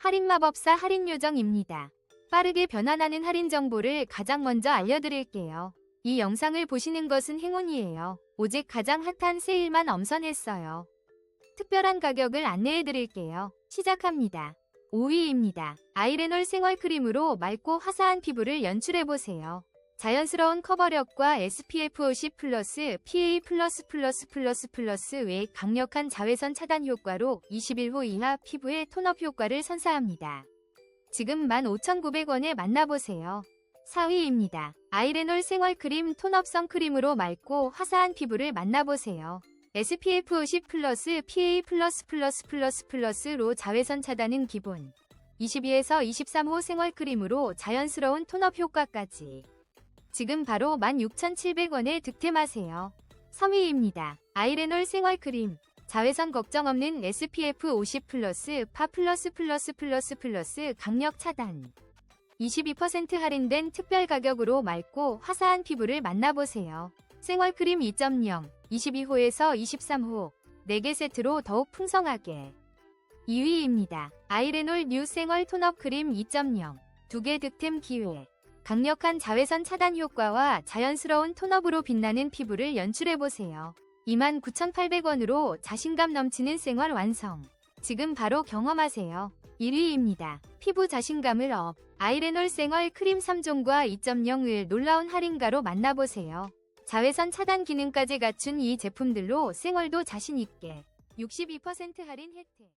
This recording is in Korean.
할인 마법사 할인 요정입니다. 빠르게 변환하는 할인 정보를 가장 먼저 알려드릴게요. 이 영상을 보시는 것은 행운이에요. 오직 가장 핫한 세일만 엄선했어요. 특별한 가격을 안내해드릴게요. 시작합니다. 5위입니다. 아이레놀 생활크림으로 맑고 화사한 피부를 연출해보세요. 자연스러운 커버력과 SPF 50 플러스 PA 플러스 플러스 플러스 플러스 외 강력한 자외선 차단 효과로 21호 이하 피부의 톤업 효과를 선사합니다. 지금 15,900원에 만나보세요. 4위입니다. 아이레놀 생활크림 톤업 선크림으로 맑고 화사한 피부를 만나보세요. SPF 50 플러스 PA 플러스 플러스 플러스 플러스로 자외선 차단은 기본. 22에서 23호 생활크림으로 자연스러운 톤업 효과까지. 지금 바로 16,700원에 득템하세요. 3위입니다. 아이레놀 생활크림. 자외선 걱정 없는 SPF 50 플러스 파 플러스 플러스 플러스 플러스 강력 차단. 22% 할인된 특별 가격으로 맑고 화사한 피부를 만나보세요. 생활크림 2.0, 22호에서 23호, 4개 세트로 더욱 풍성하게. 2위입니다. 아이레놀 뉴 생활 톤업 크림 2.0, 2개 득템 기회. 강력한 자외선 차단 효과와 자연스러운 톤업으로 빛나는 피부를 연출해보세요. 29,800원으로 자신감 넘치는 생활 완성. 지금 바로 경험하세요. 1위입니다. 피부 자신감을 업. 아이레놀 생활 크림 3종과 2.0을 놀라운 할인가로 만나보세요. 자외선 차단 기능까지 갖춘 이 제품들로 생활도 자신있게 62% 할인 혜택.